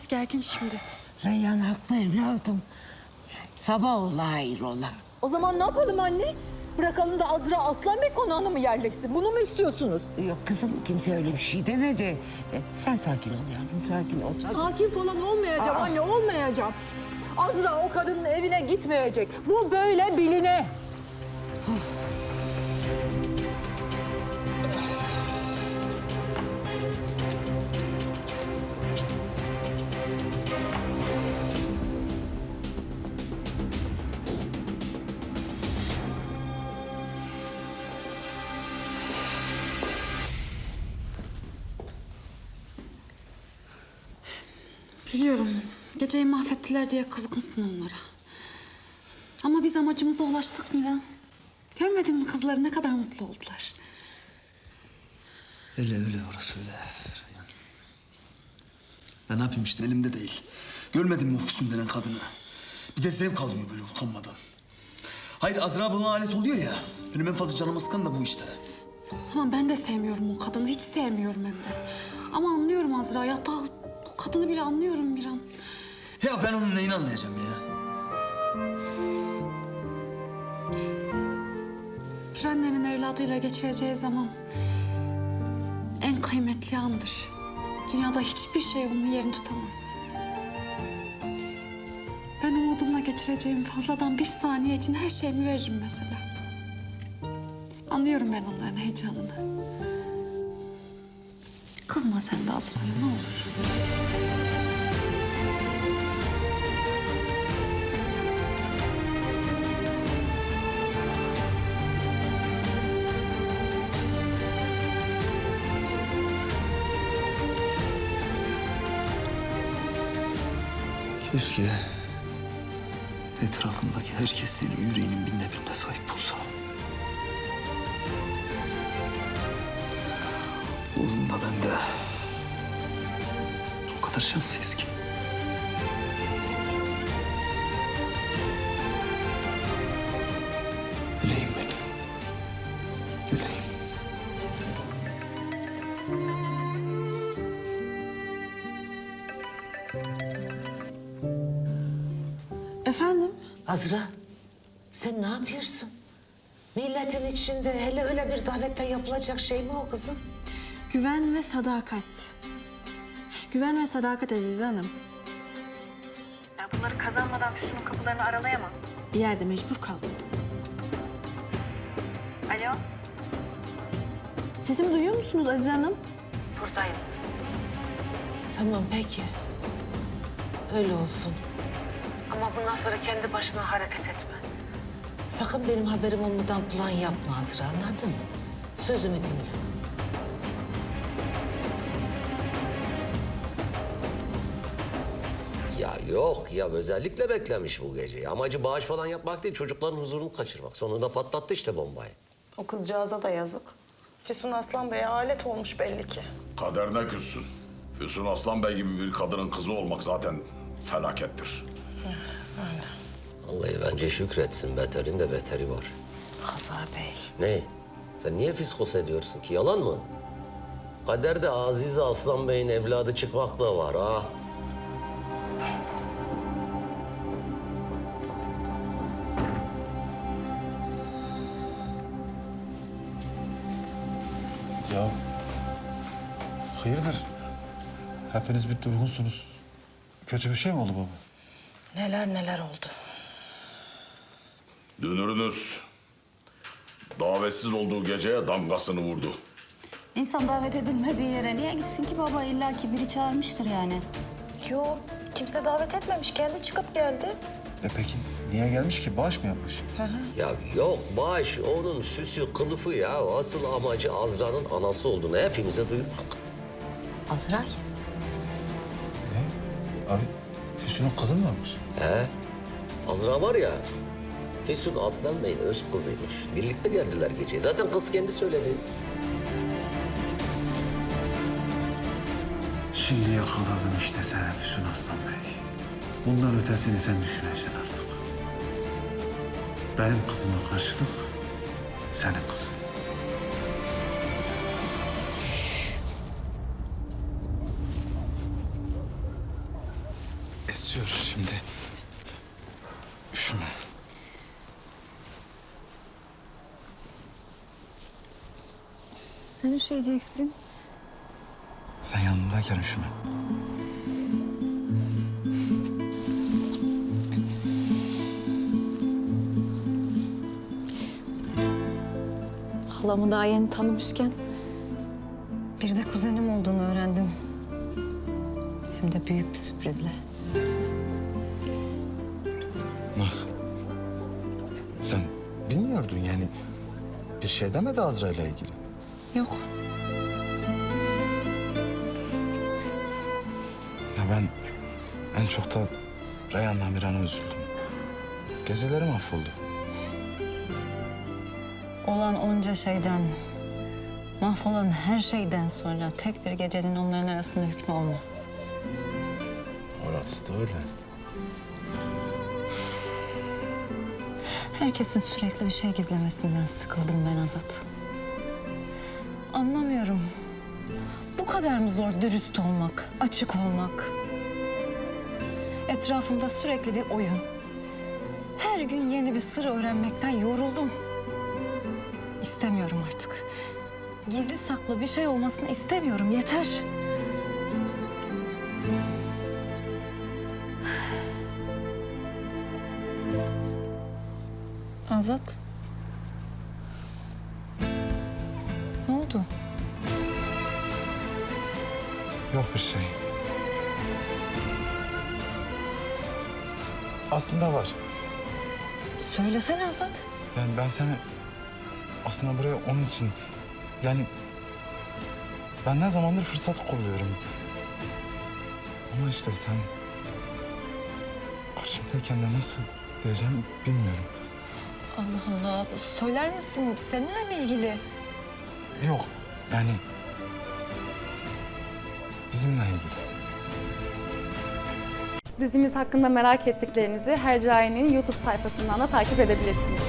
herkes gergin şimdi. Reyhan haklı evladım. Sabah ola hayır ola. O zaman ne yapalım anne? Bırakalım da Azra Aslan Bey konağına mı yerleşsin? Bunu mu istiyorsunuz? Yok kızım kimse öyle bir şey demedi. E, sen sakin ol yavrum sakin ol. Sakin falan olmayacağım anne, olmayacağım. Azra o kadının evine gitmeyecek. Bu böyle biline. Biliyorum. Geceyi mahvettiler diye kızgınsın onlara. Ama biz amacımıza ulaştık Miran. Görmedin mi kızları ne kadar mutlu oldular. Öyle öyle orası öyle. Reyhan. Ben ne yapayım işte elimde değil. Görmedin mi o Füsun denen kadını? Bir de zevk alıyor böyle utanmadan. Hayır Azra buna alet oluyor ya. Benim en fazla canımı sıkan da bu işte. Tamam ben de sevmiyorum o kadını. Hiç sevmiyorum hem de. Ama anlıyorum Azra. Hatta kadını bile anlıyorum Miran. Ya ben onun neyini anlayacağım ya? Bir annenin evladıyla geçireceği zaman en kıymetli andır. Dünyada hiçbir şey onun yerini tutamaz. Ben umudumla geçireceğim fazladan bir saniye için her şeyimi veririm mesela. Anlıyorum ben onların heyecanını. Kızma sen de Azra'ya ne olur. Keşke etrafımdaki herkes senin yüreğinin binde birine sahip olsa. Oğlum da ben de o kadar şanslıyız ki. Yüreğim benim. Yüreğim. Efendim? Azra sen ne yapıyorsun? Milletin içinde hele öyle bir davette yapılacak şey mi o kızım? Güven ve sadakat. Güven ve sadakat Azize Hanım. Ya bunları kazanmadan Füsun'un kapılarını aralayamam. Bir yerde mecbur kaldım. Alo, Sesimi duyuyor musunuz Azize Hanım? buradayım. Tamam peki. Öyle olsun. Ama bundan sonra kendi başına hareket etme. Sakın benim haberim olmadan plan yapma Azra anladın mı? Sözümü dinle. Yok ya özellikle beklemiş bu geceyi. Amacı bağış falan yapmak değil çocukların huzurunu kaçırmak. Sonunda patlattı işte bombayı. O kızcağıza da yazık. Füsun Aslan Bey'e alet olmuş belli ki. Kaderine küssün. Füsun Aslan Bey gibi bir kadının kızı olmak zaten felakettir. Vallahi bence şükretsin beterin de beteri var. Hazar Bey. Ne? Sen niye fiskos ediyorsun ki? Yalan mı? Kaderde Aziz Aslan Bey'in evladı çıkmak da var ha. Ya hayırdır? Hepiniz bir durgunsunuz. Kötü bir şey mi oldu baba? Neler neler oldu. Dünürünüz davetsiz olduğu geceye damgasını vurdu. İnsan davet edilmediği yere niye gitsin ki baba? İlla ki biri çağırmıştır yani. Yok, kimse davet etmemiş. Kendi çıkıp geldi. E peki niye gelmiş ki? Bağış mı yapmış? Ya yok baş onun süsü kılıfı ya. Asıl amacı Azra'nın anası olduğunu hepimize duyurmak. Azra kim? Ne? Abi Füsun'un kızı mı varmış? He? Azra var ya, Füsun Aslan Bey'in öz kızıymış. Birlikte geldiler gece. Zaten kız kendi söyledi. Şimdi yakaladım işte seni Füsun Aslan Bey. Bundan ötesini sen düşüneceksin artık. Benim kızıma karşılık senin kızın. esiyor şimdi. Üşüme. Sen üşüyeceksin. Sen yanımdayken üşüme. Halamı daha yeni tanımışken bir de kuzenim olduğunu öğrendim. Hem de büyük bir sürprizle. Nasıl? Sen bilmiyordun yani. Bir şey demedi Azra ile ilgili. Yok. Ya ben en çok da Reyhan'la Miran'a üzüldüm. Geceleri mahvoldu. Olan onca şeyden, mahvolan her şeyden sonra tek bir gecenin onların arasında hükmü olmaz. Orası da öyle. Herkesin sürekli bir şey gizlemesinden sıkıldım ben Azat. Anlamıyorum. Bu kadar mı zor dürüst olmak, açık olmak? Etrafımda sürekli bir oyun. Her gün yeni bir sır öğrenmekten yoruldum. İstemiyorum artık. Gizli saklı bir şey olmasını istemiyorum. Yeter. Azat. Ne oldu? Yok bir şey. Aslında var. Söylesene Azat. Yani ben seni aslında buraya onun için yani ben ne zamandır fırsat kolluyorum. Ama işte sen karşımdayken de nasıl diyeceğim bilmiyorum. Allah Allah. Söyler misin? Seninle mi ilgili? Yok yani bizimle ilgili. Dizimiz hakkında merak ettiklerinizi Hercai'nin YouTube sayfasından da takip edebilirsiniz.